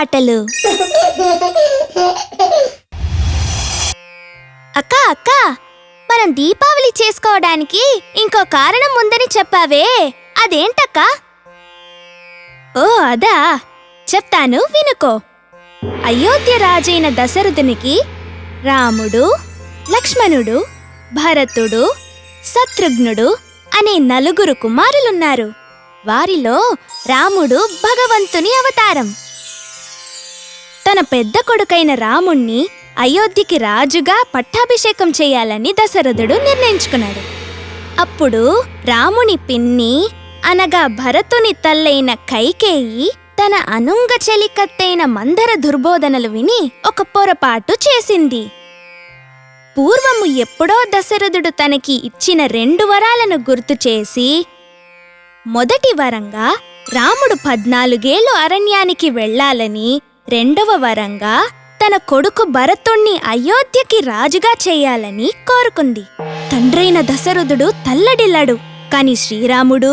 పాటలు. అక్క అక్క మనం దీపావళి చేసుకోవడానికి ఇంకో కారణం ఉందని చెప్పావే. అదేంటక్క? ఓ అదా. చెప్తాను వినుకో. అయోధ్య రాజైన దశరథునికి రాముడు లక్ష్మణుడు భరతుడు శత్రుఘ్నుడు అనే నలుగురు కుమారులున్నారు. వారిలో రాముడు భగవంతుని అవతారం. తన పెద్ద కొడుకైన రాముణ్ణి అయోధ్యకి రాజుగా పట్టాభిషేకం చేయాలని దశరథుడు నిర్ణయించుకున్నాడు. అప్పుడు రాముని పిన్ని అనగా భరతుని తల్లైన కైకేయి తన అనుంగ చెలికత్తైన మందర దుర్బోధనలు విని ఒక పొరపాటు చేసింది. పూర్వము ఎప్పుడో దశరథుడు తనకి ఇచ్చిన రెండు వరాలను గుర్తు చేసి మొదటి వరంగా రాముడు పద్నాలుగేళ్ళు అరణ్యానికి వెళ్ళాలని రెండవ వరంగా తన కొడుకు భరతుణ్ణి అయోధ్యకి రాజుగా చేయాలని కోరుకుంది. తండ్రైన దశరథుడు తల్లడిల్లాడు. కాని శ్రీరాముడు